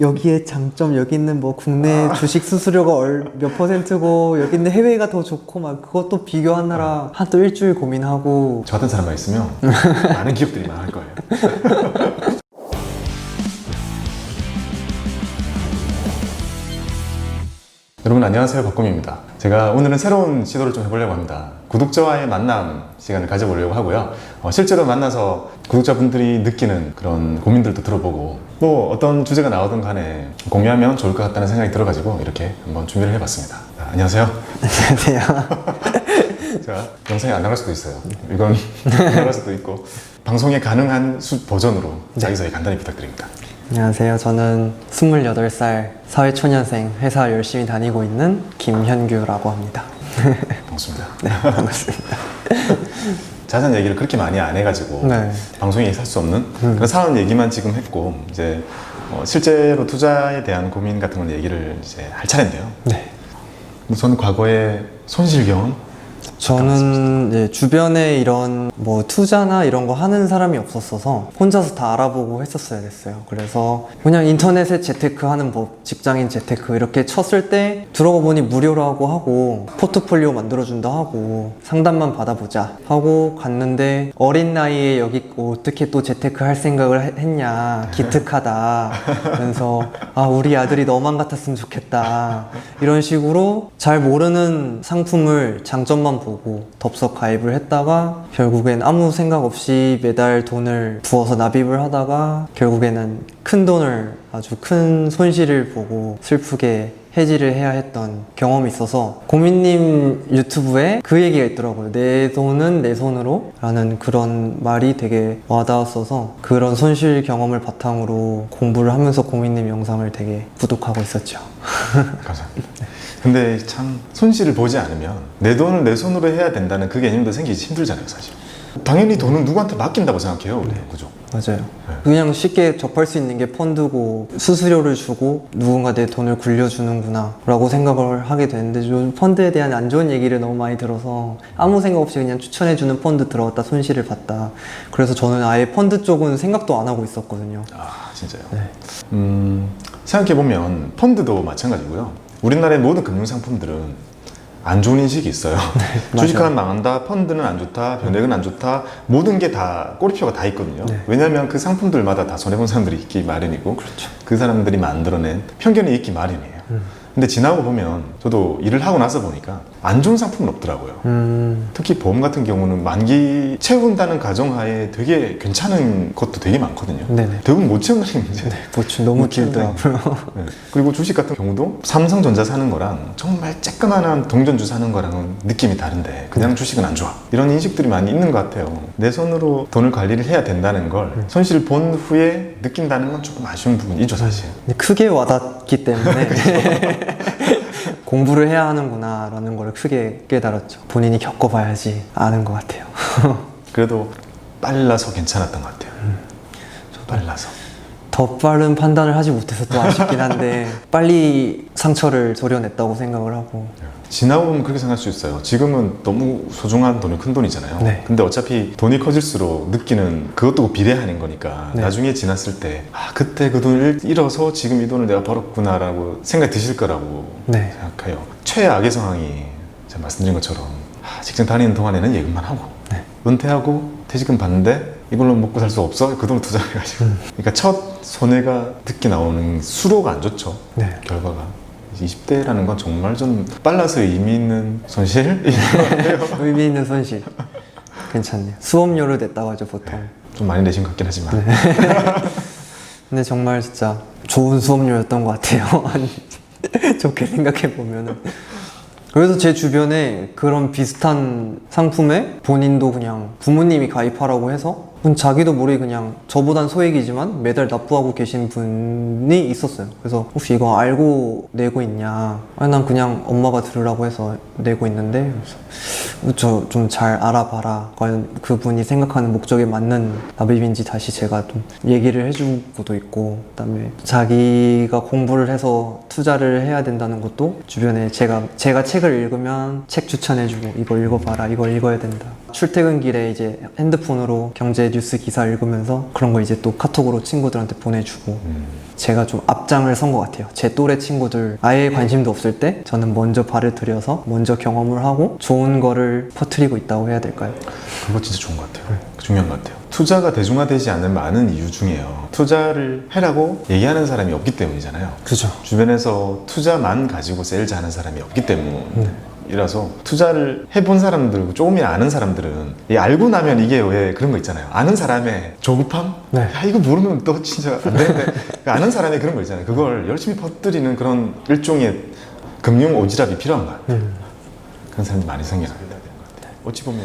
여기에 장점 여기 있는 뭐 국내 주식 수수료가 얼- 몇 퍼센트고 여기 있는 해외가 더 좋고 막 그것도 비교하느라 한 또 일주일 고민하고. 저 같은 사람만 있으면 많은 기업들이 망할 거예요. 여러분 안녕하세요 박곰입니다. 제가 오늘은 새로운 시도를 좀 해보려고 합니다. 구독자와의 만남 시간을 가져보려고 하고요. 어, 실제로 만나서 구독자분들이 느끼는 그런 고민들도 들어보고 뭐 어떤 주제가 나오든 간에 공유하면 좋을 것 같다는 생각이 들어가지고 이렇게 한번 준비를 해봤습니다. 자, 안녕하세요. 안녕하세요. 제가 영상이 안 나갈 수도 있어요. 이건 나갈 수도 있고 방송에 가능한 수 버전으로 자기소개 간단히 부탁드립니다. 안녕하세요. 저는 28살 사회초년생 회사 열심히 다니고 있는 김현규라고 합니다. 반갑습니다. 네, 반갑습니다. 자세한 얘기를 그렇게 많이 안 해가지고 네. 방송에 살수 없는 그런 상황 얘기만 지금 했고 이제 어, 실제로 투자에 대한 고민 같은 걸 얘기를 이제 할 차례인데요. 네. 우선 과거에 손실 경험 저는 이제 주변에 이런 뭐 투자나 이런 거 하는 사람이 없었어서 혼자서 다 알아보고 했었어야 됐어요. 그래서 그냥 인터넷에 재테크 하는 법, 직장인 재테크 이렇게 쳤을 때 들어가 보니 무료라고 하고 포트폴리오 만들어준다 하고 상담만 받아보자 하고 갔는데 어린 나이에 여기 어떻게 또 재테크 할 생각을 해- 했냐 기특하다. 그래서 아 우리 아들이 너만 같았으면 좋겠다. 이런 식으로 잘 모르는 상품을 장점만 보고 덥석 가입을 했다가 결국엔 아무 생각 없이 매달 돈을 부어서 납입을 하다가 결국에는 큰 돈을 아주 큰 손실을 보고 슬프게 해지를 해야 했던 경험이 있어서 고민님 유튜브에 그 얘기가 있더라고요. 내 돈은 내 손으로 라는 그런 말이 되게 와닿았어서 그런 손실 경험을 바탕으로 공부를 하면서 고민님 영상을 되게 구독하고 있었죠. 감사합니다. 근데 참 손실을 보지 않으면 내 돈을 내 손으로 해야 된다는 그 개념도 생기기 힘들잖아요, 사실. 당연히 돈은 누구한테 맡긴다고 생각해요, 우리 그죠? 맞아요. 그냥 쉽게 접할 수 있는 게 펀드고 수수료를 주고 누군가 내 돈을 굴려주는구나 라고 생각을 하게 되는데 좀 펀드에 대한 안 좋은 얘기를 너무 많이 들어서 아무 생각 없이 그냥 추천해주는 펀드 들어갔다 손실을 봤다. 그래서 저는 아예 펀드 쪽은 생각도 안 하고 있었거든요. 아 진짜요? 네. 음, 생각해보면 펀드도 마찬가지고요 우리나라의 모든 금융상품들은 안 좋은 인식이 있어요. 주식하면 망한다 펀드는 안 좋다 변액은 안 좋다 모든 게 다 꼬리표가 다 있거든요. 네. 왜냐하면 그 상품들마다 다 손해본 사람들이 있기 마련이고 그 사람들이 만들어낸 편견이 있기 마련이에요 근데 지나고 보면 저도 일을 하고 나서 보니까 안 좋은 상품은 없더라고요. 음, 특히 보험 같은 경우는 만기 채운다는 가정하에 되게 괜찮은 것도 되게 많거든요. 네네. 대부분 못 채운다는 게 문제예요 보충 너무 못 길더라고요. 네. 그리고 주식 같은 경우도 삼성전자 사는 거랑 정말 쬐끄만한 동전주 사는 거랑은 느낌이 다른데 그냥 주식은 안 좋아. 이런 인식들이 많이 있는 것 같아요. 내 손으로 돈을 관리를 해야 된다는 걸 손실 본 후에 느낀다는 건 조금 아쉬운 부분이죠 사실. 크게 와닿기 때문에 공부를 해야 하는구나라는 걸 크게 깨달았죠. 본인이 겪어봐야지 아는 것 같아요. 그래도 빨라서 괜찮았던 것 같아요 빨라서 더 빠른 판단을 하지 못해서 또 아쉽긴 한데 빨리 상처를 도려냈다고 생각을 하고 지나고 보면 그렇게 생각할 수 있어요. 지금은 너무 소중한 돈이 큰 돈이잖아요. 네. 근데 어차피 돈이 커질수록 느끼는 그것도 비례하는 거니까 네. 나중에 지났을 때 아, 그때 그 돈을 잃어서 지금 이 돈을 내가 벌었구나라고 생각이 드실 거라고 네. 생각해요. 최악의 상황이 제가 말씀드린 것처럼 아, 직장 다니는 동안에는 예금만 하고 네. 은퇴하고 퇴직금 받는데 이걸로 먹고 살 수 없어 그 돈을 투자해가지고 음. 그러니까 첫 손해가 특히 나오는 수로가 안 좋죠. 네. 결과가 20대라는 건 정말 좀 빨라서 의미 있는 같아요. 의미 있는 손실 괜찮네요. 수업료를 냈다고 하죠 보통. 좀 많이 내신 것 같긴 하지만 근데 정말 진짜 좋은 수업료였던 것 같아요. 좋게 생각해 보면은. 그래서 제 주변에 그런 비슷한 상품에 본인도 그냥 부모님이 가입하라고 해서 자기도 모르게 그냥 저보단 소액이지만 매달 납부하고 계신 분이 있었어요. 그래서 혹시 이거 알고 내고 있냐? 아니, 난 그냥 엄마가 들으라고 해서 내고 있는데 저 좀 잘 알아봐라. 과연 그분이 생각하는 목적에 맞는 납입인지 다시 제가 좀 얘기를 해주고도 있고, 그다음에 자기가 공부를 해서 투자를 해야 된다는 것도 주변에 제가 제가 책을 읽으면 책 추천해주고 이거 읽어봐라, 이거 읽어야 된다. 출퇴근 길에 이제 핸드폰으로 경제 뉴스 기사 읽으면서 그런 거 이제 또 카톡으로 친구들한테 보내주고 제가 좀 앞장을 선 것 같아요. 제 또래 친구들 아예 관심도 없을 때 저는 먼저 발을 들여서 먼저 경험을 하고 좋은 거를 퍼뜨리고 있다고 해야 될까요? 그거 진짜 좋은 것 같아요. 중요한 것 같아요. 투자가 대중화되지 않는 많은 이유 중에요. 투자를 해라고 얘기하는 사람이 없기 때문이잖아요. 그죠. 주변에서 투자만 가지고 세일즈 하는 사람이 없기 때문 이라서 투자를 해본 사람들, 조금이나 아는 사람들은 이 알고 나면 이게 왜 그런 거 있잖아요. 아는 사람의 조급함? 네. 야, 이거 모르면 너 진짜 안 되는데. 그 아는 사람의 그런 거 있잖아요. 그걸 열심히 퍼뜨리는 그런 일종의 금융 오지랖이 필요한 것 같아요. 그런 사람들이 많이 생겨납니다. 어찌 보면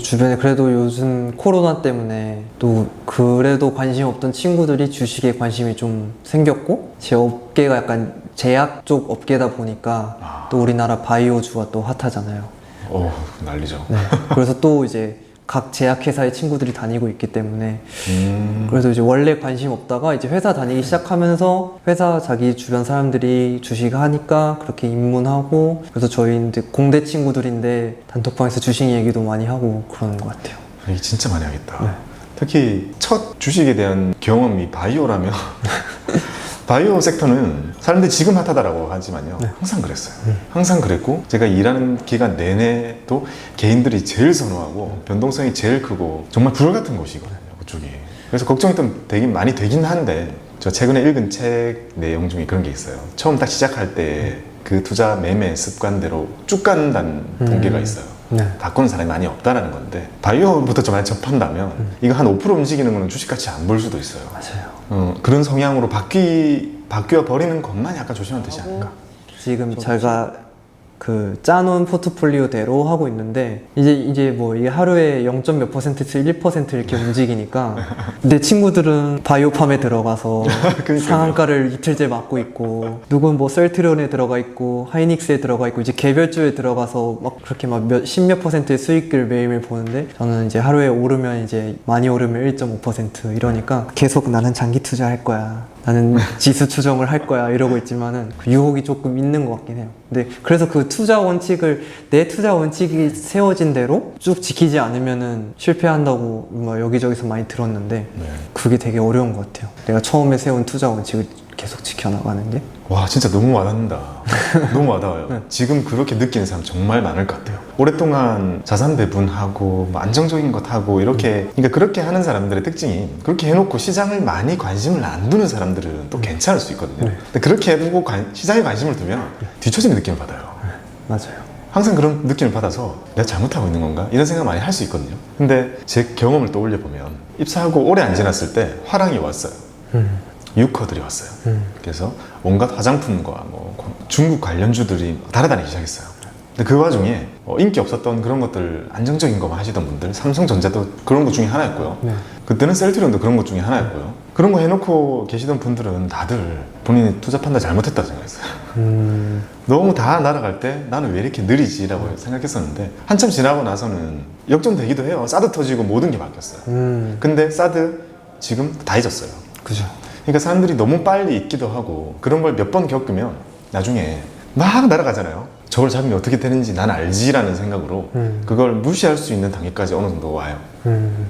주변에 그래도 요즘 코로나 때문에 또 그래도 관심 없던 친구들이 주식에 관심이 좀 생겼고 제 업계가 약간 제약 쪽 업계다 보니까 아. 또 우리나라 바이오주가 또 핫하잖아요. 어 난리죠. 네. 그래서 또 이제 각 제약회사의 친구들이 다니고 있기 때문에 음, 그래서 이제 원래 관심 없다가 이제 회사 다니기 시작하면서 회사 자기 주변 사람들이 주식 하니까 그렇게 입문하고 그래서 저희 이제 공대 친구들인데 단톡방에서 주식 얘기도 많이 하고 그러는 것 같아요. 이게 진짜 많이 하겠다. 네. 특히 첫 주식에 대한 경험이 바이오라면 바이오 섹터는 사람들이 지금 핫하다라고 하지만요 네. 항상 그랬어요 항상 그랬고 제가 일하는 기간 내내도 개인들이 제일 선호하고 변동성이 제일 크고 정말 불 같은 곳이거든요 그쪽이 그래서 걱정이 좀 되긴 많이 되긴 한데 저 최근에 읽은 책 내용 중에 그런 게 있어요 처음 딱 시작할 때 그 투자 매매 습관대로 쭉 간다는 통계가 있어요 네. 바꾸는 사람이 많이 없다라는 건데 바이오부터 좀 많이 접한다면 이거 한 5% 움직이는 거는 주식 같이 안 볼 수도 있어요. 맞아요. 어, 그런 성향으로 바뀌 바뀌어 버리는 것만 약간 조심하면 되지 않을까. 지금 제가 그 짜놓은 포트폴리오대로 하고 있는데 이제 이제 뭐 이게 하루에 0. 몇 퍼센트에서 1% 이렇게 움직이니까 내 친구들은 바이오팜에 들어가서. 상한가를 이틀째 맞고 있고 누군 뭐 셀트리온에 들어가 있고 하이닉스에 들어가 있고 이제 개별주에 들어가서 막 그렇게 막 십몇 퍼센트의 수익을 매일매일 보는데 저는 이제 하루에 오르면 이제 많이 오르면 1.5% 이러니까 계속 나는 장기 투자할 거야. 나는 지수 추정을 할 거야 이러고 있지만은 그 유혹이 조금 있는 것 같긴 해요. 근데 그래서 그 투자 원칙을 내 투자 원칙이 세워진 대로 쭉 지키지 않으면은 실패한다고 뭐 여기저기서 많이 들었는데 네. 그게 되게 어려운 것 같아요. 내가 처음에 세운 투자 원칙을 계속 지켜나가는 게. 와 진짜 너무 와닿는다. 너무 와닿아요. 지금 그렇게 느끼는 사람 정말 많을 것 같아요. 오랫동안 자산 배분하고 뭐 안정적인 것 하고 이렇게 그러니까 그렇게 하는 사람들의 특징이 그렇게 해놓고 시장을 많이 관심을 안 두는 사람들은 또 괜찮을 수 있거든요. 근데 그렇게 해두고 관- 시장에 관심을 두면 뒤처지는 느낌을 받아요. 맞아요. 항상 그런 느낌을 받아서 내가 잘못하고 있는 건가? 이런 생각 많이 할 수 있거든요. 근데 제 경험을 떠올려 보면 입사하고 오래 안 지났을 때 화랑이 왔어요. 음. 유커들이 왔어요. 음. 그래서 온갖 화장품과 뭐 중국 관련주들이 달아다니기 시작했어요. 근데 그 와중에 어, 인기 없었던 그런 것들 안정적인 것만 하시던 분들 삼성전자도 그런 것 중에 하나였고요. 네. 그때는 셀트리온도 그런 것 중에 하나였고요. 그런 거 해놓고 계시던 분들은 다들 본인이 투자 판단 잘못했다고 생각했어요. 음. 너무 다 날아갈 때 나는 왜 이렇게 느리지라고 생각했었는데 한참 지나고 나서는 역전되기도 해요. 사드 터지고 모든 게 바뀌었어요. 음. 근데 사드 지금 다 잊었어요. 그죠. 그러니까 사람들이 너무 빨리 잊기도 하고 그런 걸 몇 번 겪으면 나중에 막 날아가잖아요. 저걸 잡으면 어떻게 되는지 난 알지라는 생각으로 음. 그걸 무시할 수 있는 단계까지 어느 정도 와요. 음.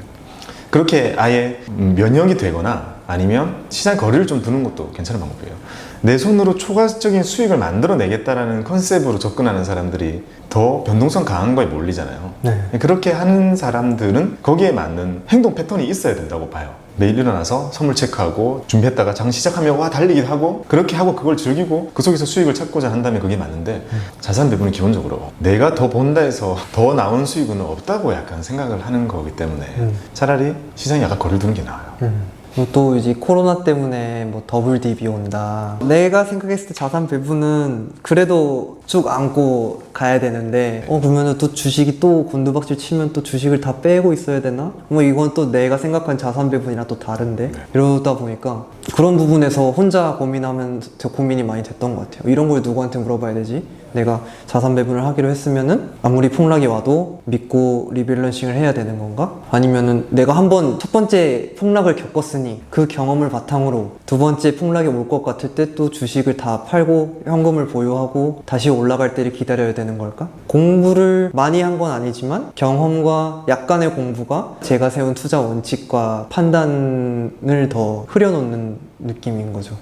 그렇게 아예 면역이 되거나 아니면 시장 거리를 좀 두는 것도 괜찮은 방법이에요. 내 손으로 초과적인 수익을 만들어내겠다라는 컨셉으로 접근하는 사람들이 더 변동성 강한 거에 몰리잖아요. 네. 그렇게 하는 사람들은 거기에 맞는 행동 패턴이 있어야 된다고 봐요. 매일 일어나서 선물 체크하고 준비했다가 장 시작하면 와 달리기도 하고 그렇게 하고 그걸 즐기고 그 속에서 수익을 찾고자 한다면 그게 맞는데 자산 배분은 기본적으로 내가 더 본다 해서 더 나온 수익은 없다고 약간 생각을 하는 거기 때문에 음. 차라리 시장에 약간 거리를 두는 게 나아요. 음. 그리고 또 이제 코로나 때문에 뭐 더블 딥이 온다. 내가 생각했을 때 자산 배분은 그래도 쭉 안고 가야 되는데, 어, 그러면은 또 주식이 또 곤두박질 치면 또 주식을 다 빼고 있어야 되나? 뭐 이건 또 내가 생각한 자산 배분이랑 또 다른데? 이러다 보니까 그런 부분에서 혼자 고민하면 저 고민이 많이 됐던 것 같아요. 이런 걸 누구한테 물어봐야 되지? 내가 자산 배분을 하기로 했으면은 아무리 폭락이 와도 믿고 리밸런싱을 해야 되는 건가? 아니면은 내가 한번 첫 번째 폭락을 겪었으니 그 경험을 바탕으로 두 번째 폭락이 올 것 같을 때 또 주식을 다 팔고 현금을 보유하고 다시 올라갈 때를 기다려야 되는 걸까? 공부를 많이 한 건 아니지만 경험과 약간의 공부가 제가 세운 투자 원칙과 판단을 더 흐려놓는 느낌인 거죠.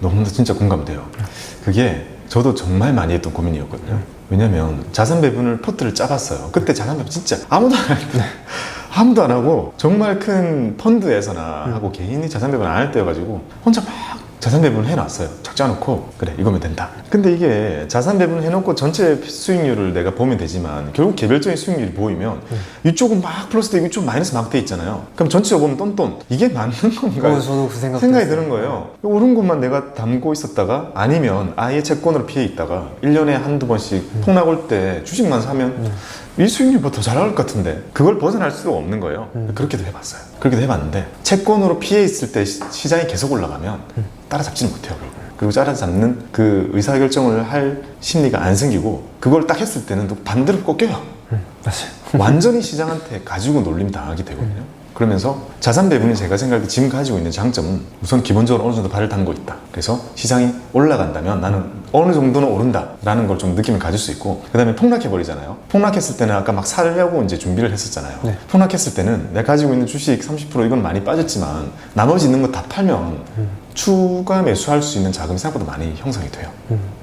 너무 진짜 공감돼요. 그게 저도 정말 많이 했던 고민이었거든요. 왜냐면 자산 배분을 포트를 짜봤어요. 그때 자산 배분 진짜 아무도 안 했는데 아무도 안 하고 정말 큰 펀드에서나 하고 개인이 자산 배분 안 할 때여가지고 혼자 막 자산 배분을 해놨어요. 쫙 짜놓고 그래 이거면 된다. 근데 이게 자산 배분을 해놓고 전체 수익률을 내가 보면 되지만 결국 개별적인 수익률이 보이면 이쪽은 막 플러스되고 이쪽 마이너스 막 돼 있잖아요. 그럼 전체로 보면 똔똔 이게 맞는 건가? 어, 저도 그 생각 생각이. 드는 거예요. 옳은 것만 내가 담고 있었다가 아니면 아예 채권으로 피해 있다가 1년에 한두 번씩 폭락 올 때 주식만 사면 이 수익률보다 더 잘 나올 것 같은데 그걸 벗어날 수가 없는 거예요. 그렇게도 해봤어요. 그렇게도 해봤는데 채권으로 피해 있을 때 시- 시장이 계속 올라가면 따라잡지는 못해요. 그리고 따라잡는 그 의사결정을 할 심리가 안 생기고 그걸 딱 했을 때는 또 반대로 꺾여요. 맞아요. 완전히 시장한테 가지고 놀림 당하게 되거든요. 그러면서 자산 배분이 제가 생각할 때 지금 가지고 있는 장점은 우선 기본적으로 어느 정도 발을 담고 있다. 그래서 시장이 올라간다면 나는 어느 정도는 오른다라는 걸 좀 느낌을 가질 수 있고 그다음에 폭락해 버리잖아요. 폭락했을 때는 아까 막 사려고 이제 준비를 했었잖아요. 네. 폭락했을 때는 내가 가지고 있는 주식 30% 이건 많이 빠졌지만 나머지 있는 거 다 팔면 추가 매수할 수 있는 자금이 생각보다 많이 형성이 돼요.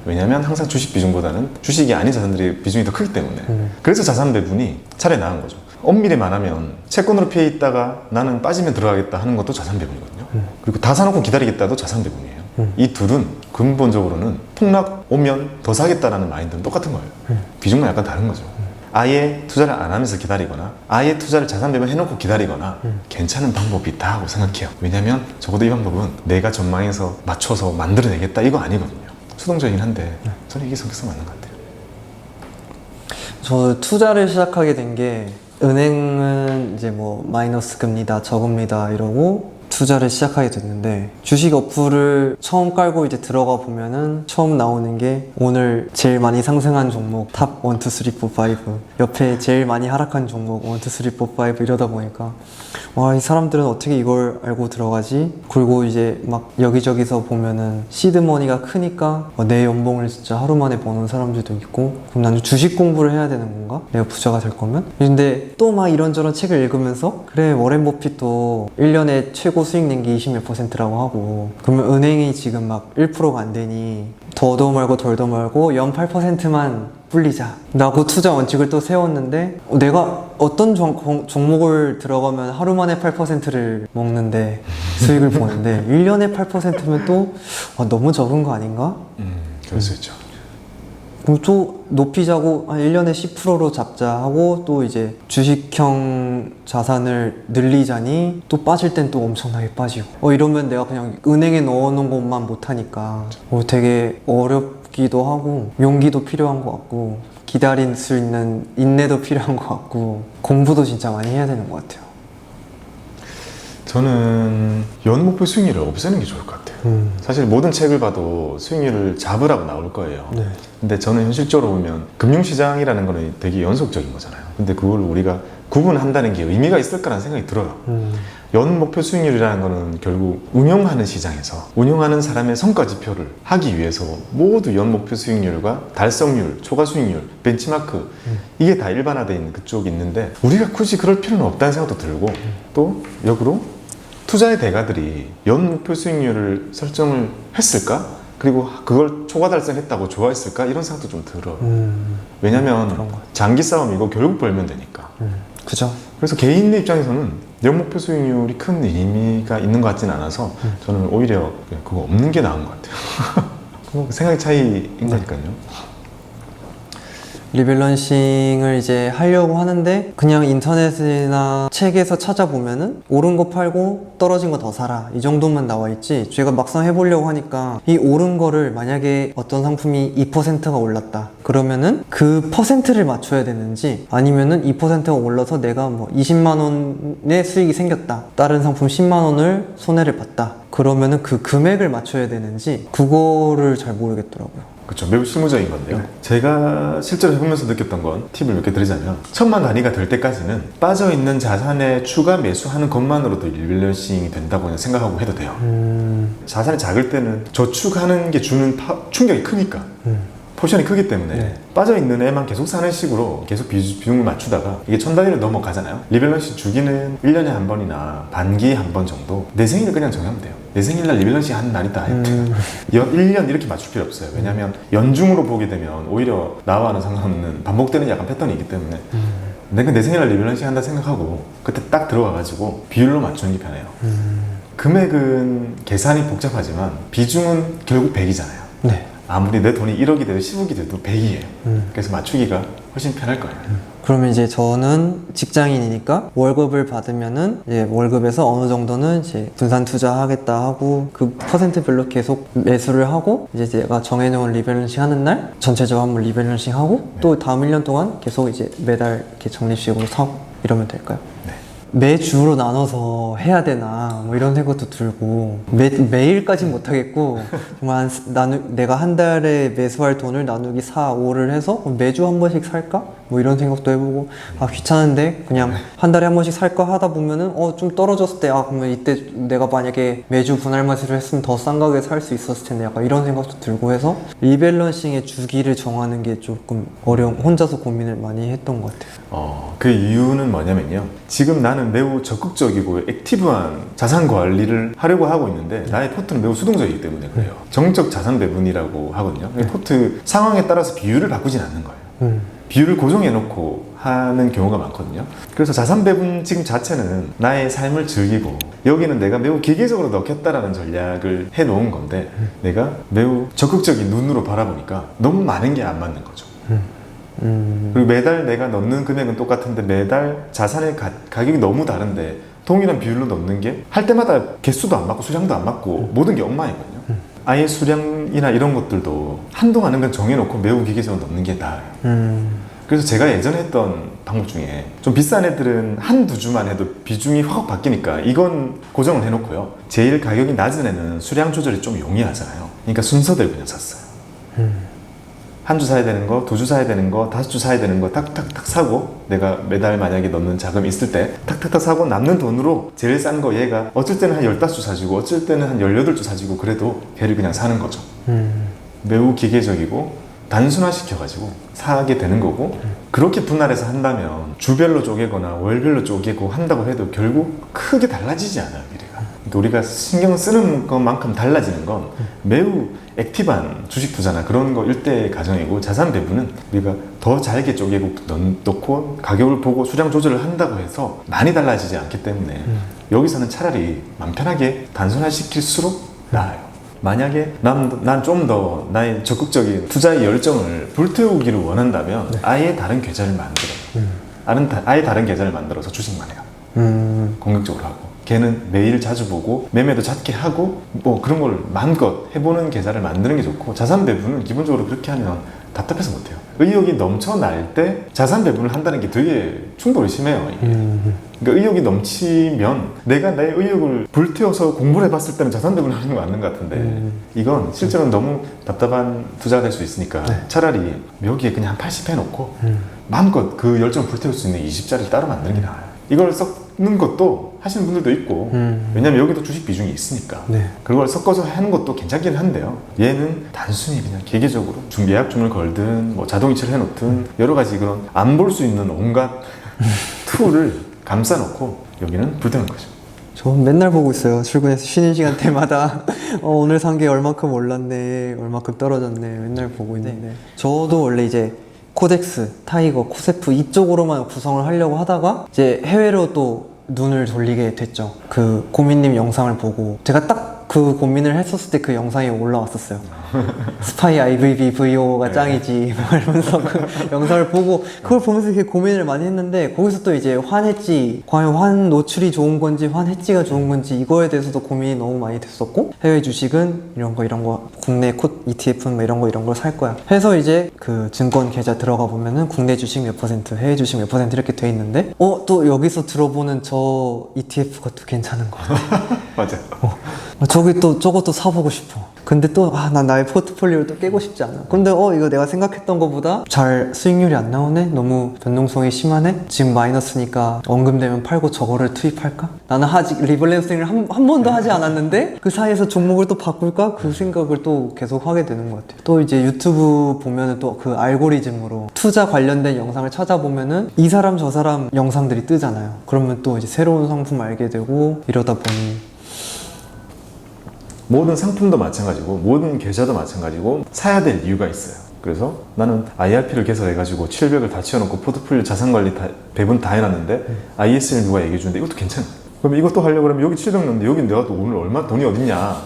왜냐하면 항상 주식 비중보다는 주식이 아닌 자산들의 비중이 더 크기 때문에 그래서 자산 배분이 차라리 나은 거죠. 엄밀히 말하면 채권으로 피해 있다가 나는 빠지면 들어가겠다 하는 것도 자산 배분이거든요. 그리고 다 사놓고 기다리겠다도 자산 배분이에요. 이 둘은 근본적으로는 폭락 오면 더 사겠다라는 마인드는 똑같은 거예요. 비중만 약간 다른 거죠. 아예 투자를 안 하면서 기다리거나 아예 투자를 자산 배분 해놓고 기다리거나 괜찮은 방법이 있다 하고 생각해요. 왜냐면 적어도 이 방법은 내가 전망해서 맞춰서 만들어내겠다 이거 아니거든요. 수동적이긴 한데 저는 이게 성격상 맞는 것 같아요. 저 투자를 시작하게 된 게 은행은 이제 뭐 마이너스 금리다 저금리다 이러고 투자를 시작하게 됐는데 주식 어플을 처음 깔고 이제 들어가 보면은 처음 나오는 게 오늘 제일 많이 상승한 종목 탑 1, 2, 3, 4, 5 옆에 제일 많이 하락한 종목 1, 2, 3, 4, 5 이러다 보니까 와 이 사람들은 어떻게 이걸 알고 들어가지? 그리고 이제 막 여기저기서 보면은 시드머니가 크니까 어, 내 연봉을 진짜 하루 만에 버는 사람들도 있고 그럼 나는 주식 공부를 해야 되는 건가? 내가 부자가 될 거면? 근데 또 막 이런저런 책을 읽으면서 그래 워렌 버핏도 1년에 최고 수익 낸 게 20몇 퍼센트라고 하고 그러면 은행이 지금 막 1%가 안 되니 더도 말고 덜도 말고 연 8%만 불리자. 라고 투자 원칙을 또 세웠는데 어, 내가 어떤 종, 공- 종목을 들어가면 하루 만에 8%를 먹는데 수익을 보는데 1년에 8%면 또 아, 너무 적은 거 아닌가? 음, 그럴 수 있죠. 그럼 또 높이자고 한 1년에 10%로 잡자 하고 또 이제 주식형 자산을 늘리자니 또 빠질 땐 또 엄청나게 빠지고. 어 이러면 내가 그냥 은행에 넣어놓은 것만 못하니까. 어, 되게 어렵기도 하고 용기도 필요한 것 같고 기다릴 수 있는 인내도 필요한 것 같고 공부도 진짜 많이 해야 되는 것 같아요 저는 연 목표 수익률을 없애는 게 좋을 것 같아요. 음. 사실 모든 책을 봐도 수익률을 잡으라고 나올 거예요. 네. 근데 저는 현실적으로 보면 금융시장이라는 거는 되게 연속적인 거잖아요. 근데 그걸 우리가 구분한다는 게 의미가 있을까라는 생각이 들어요. 음. 연 목표 수익률이라는 거는 결국 운영하는 시장에서 운영하는 사람의 성과 지표를 하기 위해서 모두 연 목표 수익률과 달성률, 초과 수익률, 벤치마크 이게 다 일반화되어 있는 그쪽이 있는데 우리가 굳이 그럴 필요는 없다는 생각도 들고 또 역으로 투자의 대가들이 연 목표 수익률을 설정을 했을까? 그리고 그걸 초과 달성했다고 좋아했을까? 이런 생각도 좀 들어요. 음. 왜냐면 같아요. 장기 싸움이고 결국 벌면 되니까. 음. 그죠? 그래서 개인의 입장에서는 연 목표 수익률이 큰 의미가 있는 것 같지는 않아서 저는 오히려 그거 없는 게 나은 것 같아요. 뭐 생각 차이인 거니까요. 리밸런싱을 이제 하려고 하는데 그냥 인터넷이나 책에서 찾아보면은 오른 거 팔고 떨어진 거 더 사라. 이 정도만 나와 있지. 제가 막상 해보려고 하니까 이 오른 거를 만약에 어떤 상품이 2%가 올랐다. 그러면은 그 퍼센트를 맞춰야 되는지 아니면은 2%가 올라서 내가 뭐 20만 원의 수익이 생겼다. 다른 상품 10만 원을 손해를 봤다. 그러면은 그 금액을 맞춰야 되는지 그거를 잘 모르겠더라고요 그렇죠. 매우 실무적인 건데요. 제가 실제로 해보면서 느꼈던 건 팁을 몇 개 드리자면 천만 단위가 될 때까지는 빠져 있는 자산에 추가 매수하는 것만으로도 리밸런싱이 된다고 그냥 생각하고 해도 돼요. 음, 자산이 작을 때는 저축하는 게 주는 파- 충격이 크니까 음. 포션이 크기 때문에 네. 빠져 있는 애만 계속 사는 식으로 계속 비, 비중을 맞추다가 이게 천 단위를 넘어가잖아요. 리밸런싱 주기는 1년에 한 번이나 반기에 한 번 정도 내 생일을 그냥 정하면 돼요. 내 생일날 리밸런싱 하는 날이다. 음. 연, 1년 이렇게 맞출 필요 없어요. 왜냐하면 연중으로 보게 되면 오히려 나와는 상관없는 반복되는 약간 패턴이 있기 때문에 내가 내 생일날 리밸런싱 한다 생각하고 그때 딱 들어가가지고 비율로 맞추는 게 편해요. 금액은 계산이 복잡하지만 비중은 결국 100이잖아요. 네. 아무리 내 돈이 1억이 돼도 10억이 돼도 100이에요. 음. 그래서 맞추기가 훨씬 편할 거예요. 그러면 이제 저는 직장인이니까 월급을 받으면은 이제 월급에서 어느 정도는 이제 분산 투자하겠다 하고 그 퍼센트별로 계속 매수를 하고 이제 제가 정해놓은 리밸런싱 하는 날 전체적으로 한번 리밸런싱 하고 또 다음 1년 동안 계속 이제 매달 이렇게 적립식으로 사고 이러면 될까요? 네. 매 주로 나눠서 해야 되나 뭐 이런 생각도 들고 매, 매일까진 못하겠고 정말 나누, 내가 한 달에 매수할 돈을 나누기 4, 5를 해서 매주 한 번씩 살까? 뭐 이런 생각도 해보고 아 귀찮은데 그냥 한 달에 한 번씩 살까 하다 보면은 어 좀 떨어졌을 때 아 그러면 이때 내가 만약에 매주 분할 매수를 했으면 더 싼 가격에 살 수 있었을 텐데 약간 이런 생각도 들고 해서 리밸런싱의 주기를 정하는 게 조금 어려운 혼자서 고민을 많이 했던 것 같아요 어, 그 이유는 뭐냐면요. 지금 나는 매우 적극적이고 액티브한 자산 관리를 하려고 하고 있는데 나의 포트는 매우 수동적이기 때문에 그래요. 정적 자산 배분이라고 하거든요. 이 포트 상황에 따라서 비율을 바꾸진 않는 거예요. 음. 비율을 고정해 놓고 하는 경우가 많거든요. 그래서 자산 배분 지금 자체는 나의 삶을 즐기고 여기는 내가 매우 기계적으로 넣겠다라는 전략을 해 놓은 건데 내가 매우 적극적인 눈으로 바라보니까 너무 많은 게 안 맞는 거죠. 음. 그리고 매달 내가 넣는 금액은 똑같은데 매달 자산의 가, 가격이 너무 다른데 동일한 비율로 넣는 게 할 때마다 개수도 안 맞고 수량도 안 맞고 모든 게 엉망이거든요. 아예 수량이나 이런 것들도 한동안은 그냥 정해놓고 매우 기계적으로 넣는 게 나아요. 음. 그래서 제가 예전에 했던 방법 중에 좀 비싼 애들은 한두 주만 해도 비중이 확 바뀌니까 이건 고정을 해놓고요. 제일 가격이 낮은 애는 수량 조절이 좀 용이하잖아요. 그러니까 순서대로 그냥 샀어요. 한 주 사야 되는 거, 두 주 사야 되는 거, 다섯 주 사야 되는 거 탁탁탁 사고 내가 매달 만약에 넣는 자금이 있을 때 탁탁탁 사고 남는 돈으로 제일 싼 거 얘가 어쩔 때는 한 15주 사지고 어쩔 때는 한 18주 사지고 그래도 걔를 그냥 사는 거죠. 음. 매우 기계적이고 단순화시켜가지고 사게 되는 거고 그렇게 분할해서 한다면 주별로 쪼개거나 월별로 쪼개고 한다고 해도 결국 크게 달라지지 않아요 미래가 우리가 신경 쓰는 것만큼 달라지는 건 매우 액티브한 주식 투자나 그런 거 일대 가정이고 자산 배분은 우리가 더 잘게 쪼개고 넣- 넣고 가격을 보고 수량 조절을 한다고 해서 많이 달라지지 않기 때문에 여기서는 차라리 맘 편하게 단순화시킬수록 나아요 만약에 난 좀 더 나의 적극적인 투자의 열정을 불태우기를 원한다면 아예 다른 계좌를 만들어요. 다- 아예 다른 계좌를 만들어서 주식만 해요. 음. 공격적으로 하고. 걔는 매일 자주 보고 매매도 잦게 하고 뭐 그런 걸 마음껏 해보는 계좌를 만드는 게 좋고 자산 배분은 기본적으로 그렇게 하면 답답해서 못해요. 의욕이 넘쳐날 때 자산 배분을 한다는 게 되게 충돌이 심해요. 음. 그러니까 의욕이 넘치면 내가 내 의욕을 불태워서 공부를 해봤을 때는 자산 배분을 하는 거 맞는 것 같은데 음. 이건 실제로는 너무 답답한 투자가 될 수 있으니까 네. 차라리 여기에 그냥 한 80 해놓고 음. 마음껏 그 열정을 불태울 수 있는 20짜리를 따로 만드는 게 나아요. 이걸 섞는 것도 하시는 분들도 있고 음. 왜냐면 여기도 주식 비중이 있으니까 네. 그걸 섞어서 하는 것도 괜찮긴 한데요. 얘는 단순히 그냥 기계적으로 중 예약금을 걸든 뭐 자동이체를 해놓든 여러 가지 그런 안 볼 수 있는 온갖 툴을 감싸놓고 여기는 불태우는 거죠. 저 맨날 보고 있어요. 출근해서 쉬는 시간 때마다 어, 오늘 산 게 얼마큼 올랐네, 얼마큼 떨어졌네 맨날 보고 있는데 저도 원래 이제 코덱스, 타이거, 코세프 이쪽으로만 구성을 하려고 하다가 이제 해외로 또 눈을 돌리게 됐죠. 그 고민님 영상을 보고 제가 딱 그 고민을 했었을 때 그 영상이 올라왔었어요. 스파이 IVB VO가 짱이지. 뭐 이러면서 그 영상을 보고 그걸 보면서 이렇게 고민을 많이 했는데 거기서 또 이제 환해지 과연 환 노출이 좋은 건지 환 해지가 좋은 건지 이거에 대해서도 고민이 너무 많이 됐었고 해외 주식은 이런 거 이런 거 국내 콧 ETF는 뭐 이런 거 이런 걸 살 거야. 해서 이제 그 증권 계좌 들어가 보면은 국내 주식 몇 퍼센트 해외 주식 몇 퍼센트 이렇게 돼 있는데 어 또 여기서 들어보는 저 ETF가 또 괜찮은 거 같아. 맞아. 어, 저기 또 저것도 사보고 싶어 근데 또, 아, 난 나의 포트폴리오를 또 깨고 싶지 않아. 근데, 어, 이거 내가 생각했던 것보다 잘 수익률이 안 나오네? 너무 변동성이 심하네? 지금 마이너스니까 언금되면 팔고 저거를 투입할까? 나는 아직 리밸런싱을 한, 한 번도 하지 않았는데, 그 사이에서 종목을 또 바꿀까? 그 생각을 또 계속 하게 되는 것 같아요. 또 이제 유튜브 보면은 또 그 알고리즘으로 투자 관련된 영상을 찾아보면은 이 사람 저 사람 영상들이 뜨잖아요. 그러면 또 이제 새로운 상품 알게 되고, 이러다 보니 모든 상품도 마찬가지고 모든 계좌도 마찬가지고 사야 될 이유가 있어요. 그래서 나는 IRP를 개설해가지고 700을 다 채워놓고 포트폴리오 자산관리 다, 배분 다 해놨는데 IS를 누가 얘기해 주는데 이것도 괜찮아. 그럼 이것도 하려고 그러면 여기 700 넣는데 여기 내가 또 오늘 얼마 돈이 어딨냐.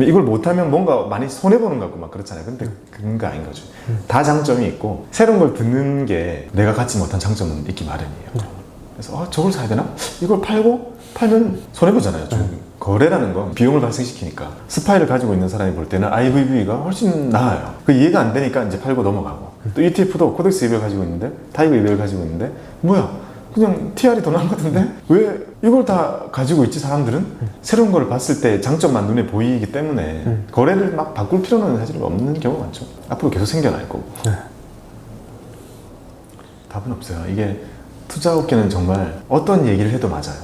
이걸 못하면 뭔가 많이 손해보는 것 같고 막 그렇잖아요. 근데 그런 거 아닌 거죠. 다 장점이 있고 새로운 걸 듣는 게 내가 갖지 못한 장점은 있기 마련이에요. 그래서 아, 저걸 사야 되나? 이걸 팔고 팔면 손해보잖아요. 좀 거래라는 건 비용을 발생시키니까 스파이를 가지고 있는 사람이 볼 때는 IVV가 훨씬 나아요. 그 이해가 안 되니까 이제 팔고 넘어가고 또 ETF도 코덱스 200 가지고 있는데 타이거 200을 가지고 있는데 뭐야 그냥 TR이 더 나은 것 같은데 왜 이걸 다 가지고 있지 사람들은 새로운 걸 봤을 때 장점만 눈에 보이기 때문에 거래를 막 바꿀 필요는 사실 없는 경우가 많죠. 앞으로 계속 생겨날 거고. 답은 없어요. 이게 투자 업계는 정말 어떤 얘기를 해도 맞아요.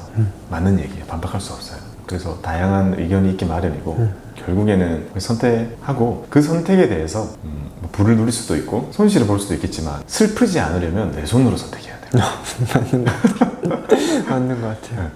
맞는 얘기예요. 반박할 수 없어요. 그래서 다양한 의견이 있기 마련이고 결국에는 선택하고 그 선택에 대해서 음, 뭐 불을 누릴 수도 있고 손실을 볼 수도 있겠지만 슬프지 않으려면 내 손으로 선택해야 돼요. 맞는 것 같아요.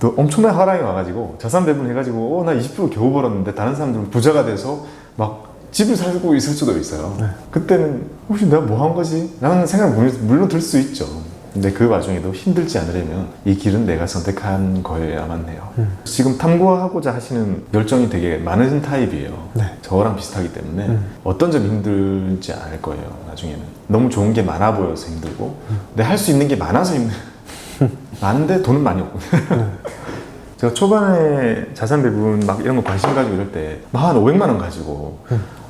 또 엄청난 하락이 와가지고 자산 배분 해가지고 어, 나 20% 겨우 벌었는데 다른 사람들은 부자가 돼서 막 집을 살고 있을 수도 있어요. 그때는 혹시 내가 뭐 한 거지? 라는 생각 물론 들 수 있죠. 근데 그 와중에도 힘들지 않으려면 이 길은 내가 선택한 거여야만 해요. 지금 탐구하고자 하시는 열정이 되게 많은 타입이에요. 네. 저랑 비슷하기 때문에 어떤 점이 힘들지 않을 거예요. 나중에는 너무 좋은 게 많아 보여서 힘들고, 근데 할 수 있는 게 많아서 힘들. 많은데 돈은 많이 없고. 제가 초반에 자산 배분 막 이런 거 관심 가지고 이럴 때막한 500만 원 가지고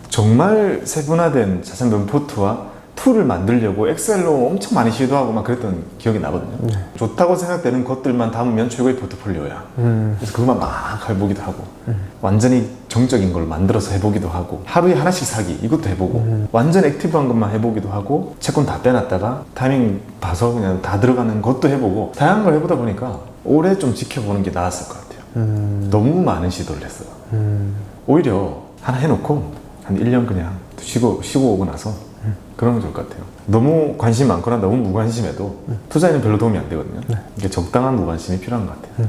정말 세분화된 자산 배분 포트와 툴을 만들려고 엑셀로 엄청 많이 시도하고 막 그랬던 기억이 나거든요. 좋다고 생각되는 것들만 담으면 최고의 포트폴리오야. 음, 그래서 그것만 막 해보기도 하고 완전히 정적인 걸 만들어서 해보기도 하고 하루에 하나씩 사기 이것도 해보고 완전 액티브한 것만 해보기도 하고 채권 다 빼놨다가 타이밍 봐서 그냥 다 들어가는 것도 해보고 다양한 걸 해보다 보니까 오래 좀 지켜보는 게 나았을 것 같아요. 음, 너무 많은 시도를 했어요. 음, 오히려 하나 해놓고 한 1년 그냥 쉬고, 쉬고 오고 나서 그러면 좋을 것 같아요 너무 관심 많거나 너무 무관심해도 투자에는 별로 도움이 안 되거든요 이게 적당한 무관심이 필요한 것 같아요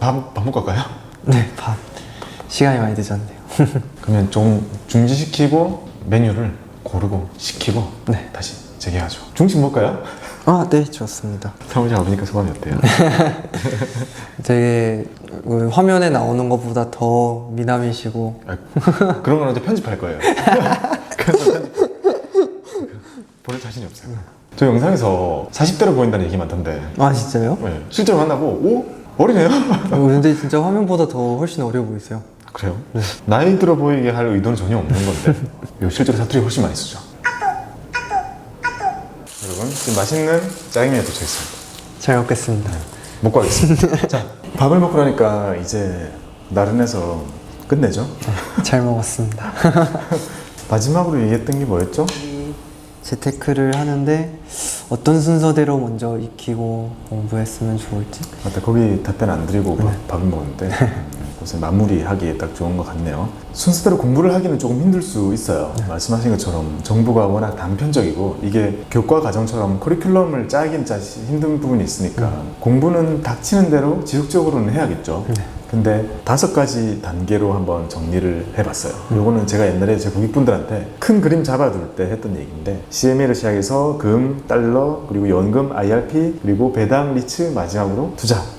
밥, 밥 먹고 갈까요? 네, 밥. 시간이 많이 늦었네요. 그러면 좀 중지시키고 메뉴를 고르고 시키고 네. 다시 재개하죠. 중식 먹을까요? 아, 네, 좋습니다. 사무실 와보니까 소감이 어때요? 되게 그 화면에 나오는 것보다 더 미남이시고 아, 그런 건 이제 편집할 거예요. 편집 보낼 자신이 없어요. 저 영상에서 40대로 보인다는 얘기 많던데 아 진짜요? 네, 실제로 만나고 오? 어리네요? 어, 근데 진짜 화면보다 더 훨씬 어려 보이세요. 그래요? 나이 들어 보이게 할 의도는 전혀 없는 건데 실제로 사투리 훨씬 많이 쓰죠. 여러분 지금 맛있는 짜장면에 도착했습니다. 잘 먹겠습니다. 먹고 하겠습니다. 자, 밥을 먹고 나니까 이제 나른해서 끝내죠. 잘 먹었습니다. 마지막으로 얘기했던 게 뭐였죠? 재테크를 하는데 어떤 순서대로 먼저 익히고 공부했으면 좋을지. 맞다, 거기 답변 안 드리고 밥, 밥을 먹었는데 음, 그것에 마무리하기에 딱 좋은 것 같네요. 순서대로 공부를 하기는 조금 힘들 수 있어요. 말씀하신 것처럼 정부가 워낙 단편적이고 이게 교과 과정처럼 커리큘럼을 짜긴 짜시 힘든 부분이 있으니까 공부는 닥치는 대로 지속적으로는 해야겠죠. 근데 다섯 가지 단계로 한번 정리를 해봤어요. 요거는 제가 옛날에 제 고객분들한테 큰 그림 잡아둘 때 했던 얘기인데 CMA를 시작해서 금, 달러, 그리고 연금, IRP, 그리고 배당, 리츠, 마지막으로 투자.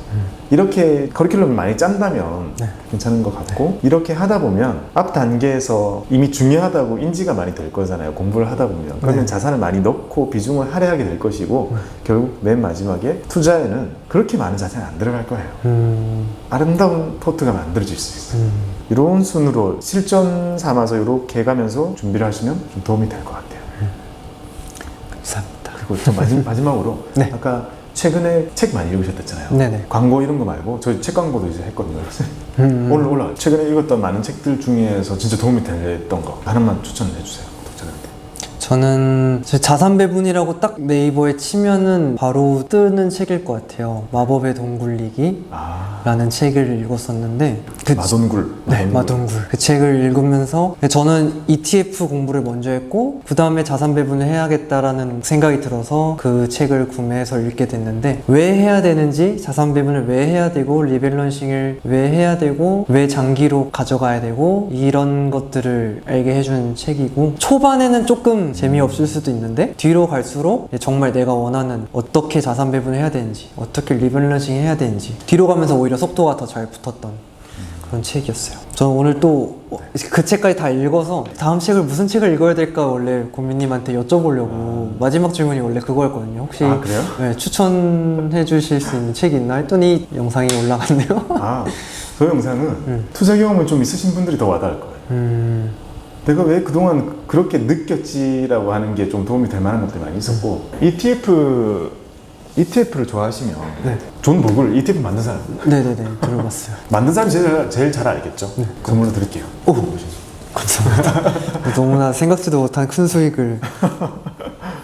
이렇게 커리큘럼을 많이 짠다면 괜찮은 것 같고 이렇게 하다 보면 앞 단계에서 이미 중요하다고 인지가 많이 될 거잖아요. 공부를 하다 보면. 그러면 네. 자산을 많이 넣고 비중을 할애하게 될 것이고 결국 맨 마지막에 투자에는 그렇게 많은 자산이 안 들어갈 거예요. 음, 아름다운 포트가 만들어질 수 있어요. 음, 이런 순으로 실전 삼아서 이렇게 해가면서 준비를 하시면 좀 도움이 될 것 같아요. 감사합니다. 그리고 좀 마지, 마지 막으로 네. 아까 최근에 책 많이 읽으셨댔잖아요. 네네. 광고 이런 거 말고 저희 책 광고도 이제 했거든요. 음. 오늘 올라 최근에 읽었던 많은 책들 중에서 진짜 도움이 됐던 거 하나만 추천해 주세요. 저는 제 자산 배분이라고 딱 네이버에 치면은 바로 뜨는 책일 것 같아요. 마법의 돈 굴리기. 아 라는 책을 읽었었는데 그 마돈굴. 네, 마동굴. 그 책을 읽으면서 저는 ETF 공부를 먼저 했고 그 다음에 자산 배분을 해야겠다라는 생각이 들어서 그 책을 구매해서 읽게 됐는데 왜 해야 되는지 자산 배분을 왜 해야 되고 리밸런싱을 왜 해야 되고 왜 장기로 가져가야 되고 이런 것들을 알게 해준 책이고 초반에는 조금 재미없을 수도 있는데 뒤로 갈수록 정말 내가 원하는 어떻게 자산 배분을 해야 되는지 어떻게 리밸런싱 해야 되는지 뒤로 가면서 오히려 속도가 더 잘 붙었던 그런 책이었어요. 저는 오늘 또 그 책까지 다 읽어서 다음 책을 무슨 책을 읽어야 될까 원래 고민님한테 여쭤보려고 마지막 질문이 원래 그거였거든요. 혹시 아, 그래요? 네, 추천해 주실 수 있는 책이 있나 했더니 영상이 올라갔네요. 아, 저 영상은 투자 경험을 좀 있으신 분들이 더 와닿을 거예요. 음, 내가 왜 그동안 그렇게 느꼈지라고 하는 게 좀 도움이 될 만한 것들이 많이 있었고 ETF ETF를 좋아하시면 네. 존 보글 ETF 만든 사람 네네네 들어봤어요. 만든 사람이 제일, 제일 잘 알겠죠. 선물로 드릴게요. 오. 감사합니다. 너무나 생각지도 못한 큰 수익을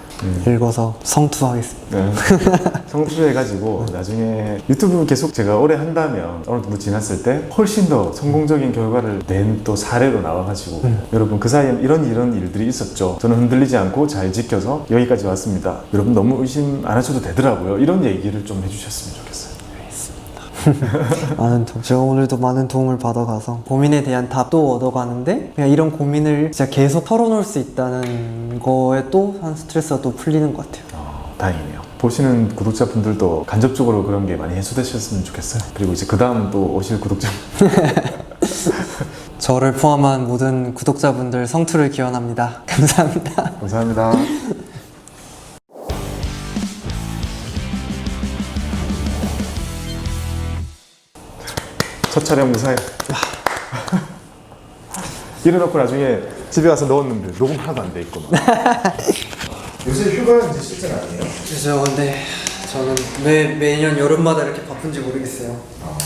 읽어서 성투하겠습니다. 네. 성투해가지고 나중에 유튜브 계속 제가 오래 한다면 어느 정도 지났을 때 훨씬 더 성공적인 결과를 낸 또 사례로 나와가지고 여러분 그 사이에 이런 이런 일들이 있었죠. 저는 흔들리지 않고 잘 지켜서 여기까지 왔습니다. 여러분 너무 의심 안 하셔도 되더라고요. 이런 얘기를 좀 해주셨으면 좋겠어요. 많은 도움, 제가 오늘도 많은 도움을 받아가서 고민에 대한 답도 얻어가는데 그냥 이런 고민을 진짜 계속 털어놓을 수 있다는 거에 또 한 스트레스가 또 풀리는 것 같아요. 어, 다행이네요. 보시는 구독자분들도 간접적으로 그런 게 많이 해소되셨으면 좋겠어요. 그리고 이제 그 다음 또 오실 구독자 저를 포함한 모든 구독자분들 성투를 기원합니다. 감사합니다. 감사합니다. 첫 촬영 무사해. 이래놓고 나중에 집에 가서 넣었는데 녹음 하나도 안 돼 있고 막. 요새 휴가 이제 시즌 아니에요? 그죠, 근데 저는 매, 매년 여름마다 이렇게 바쁜지 모르겠어요. 아,